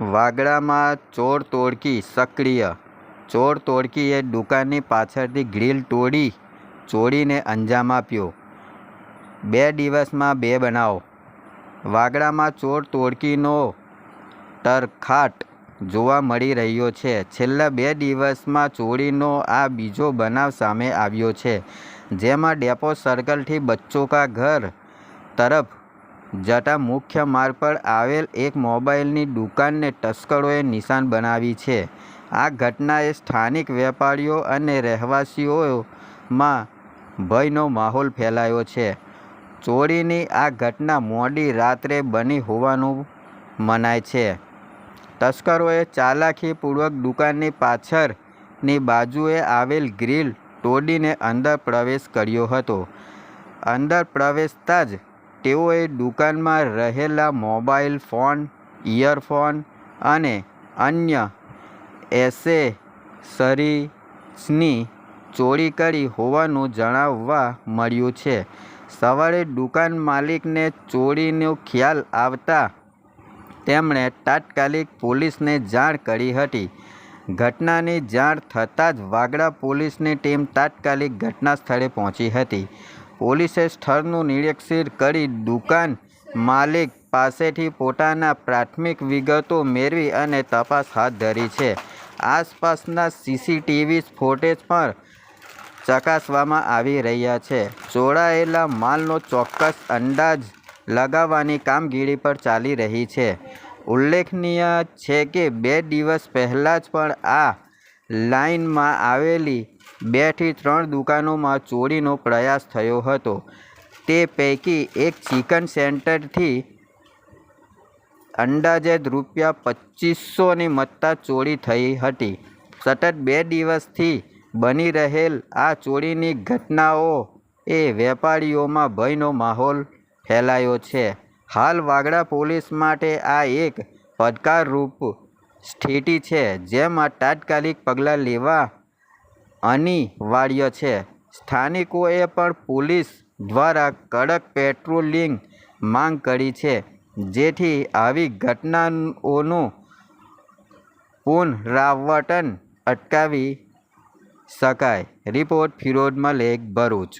વાગડામાં ચોર તોડકી સક્રિય. ચોર તોડકીએ દુકાનની પાછળથી ગ્રીલ તોડી ચોરીને અંજામ આપ્યો. બે દિવસમાં બે બનાવ. વાગડામાં ચોર તોડકીનો તરખાટ જોવા મળી રહ્યો છે. છેલ્લા બે દિવસમાં ચોરીનો આ બીજો બનાવ સામે આવ્યો છે, જેમાં ડેપો સર્કલથી બચ્ચો કા ઘર તરફ જતા મુખ્ય માર્ગ પર આવેલ એક મોબાઈલની દુકાનને તસ્કરોએ નિશાન બનાવી છે. આ ઘટનાએ સ્થાનિક વેપારીઓ અને રહેવાસીઓમાં ભયનો માહોલ ફેલાયો છે. ચોરીની આ ઘટના મોડી રાત્રે બની હોવાનું મનાય છે. તસ્કરોએ ચાલાકીપૂર્વક દુકાનની પાછળની બાજુએ આવેલ ગ્રીલ તોડીને અંદર પ્રવેશ કર્યો હતો. અંદર પ્રવેશતા જ તેઓએ દુકાનમાં રહેલા મોબાઈલ ફોન, ઇયરફોન અને અન્ય એસેસરીઝની ચોરી કરી હોવાનું જણાવવા મળ્યું છે. સવારે દુકાન માલિકને ચોરીનો ખ્યાલ આવતા તેમણે તાત્કાલિક પોલીસને જાણ કરી હતી. ઘટનાની જાણ થતાં જ વાગડા પોલીસની ટીમ તાત્કાલિક ઘટના સ્થળે પહોંચી હતી. પોલીસે સ્થળનું નિરીક્ષણ કરી દુકાન માલિક પાસેથી પોતાના પ્રાથમિક વિગતો મેળવી અને તપાસ હાથ ધરી છે. આસપાસના સીસીટીવી ફૂટેજ પણ ચકાસવામાં આવી રહ્યા છે. ચોરાયેલા માલનો ચોક્કસ અંદાજ લગાવવાની કામગીરી પર ચાલી રહી છે. ઉલ્લેખનીય છે કે બે દિવસ પહેલાં જ પણ આ લાઇનમાં આવેલી બેથી ત્રણ દુકાનોમાં ચોરીનો પ્રયાસ થયો હતો. તે પૈકી એક ચિકન સેન્ટરથી અંદાજે રૂપિયા પચીસોની મત્તા ચોરી થઈ હતી. સતત બે દિવસથી બની રહેલ આ ચોરીની ઘટનાઓ એ વેપારીઓમાં ભયનો માહોલ ફેલાયો છે. હાલ વાગડા પોલીસ માટે આ એક પડકારરૂપ સ્થિતિ છે, જેમાં તાત્કાલિક પગલાં લેવા અનિવાર્ય છે. સ્થાનિકોએ પણ પોલીસ દ્વારા કડક પેટ્રોલિંગ માંગ કરી છે, જેથી આવી ઘટનાઓનું પુનરાવર્તન અટકાવી શકાય. રિપોર્ટ ફિરોજમાં મલેક, ભરૂચ.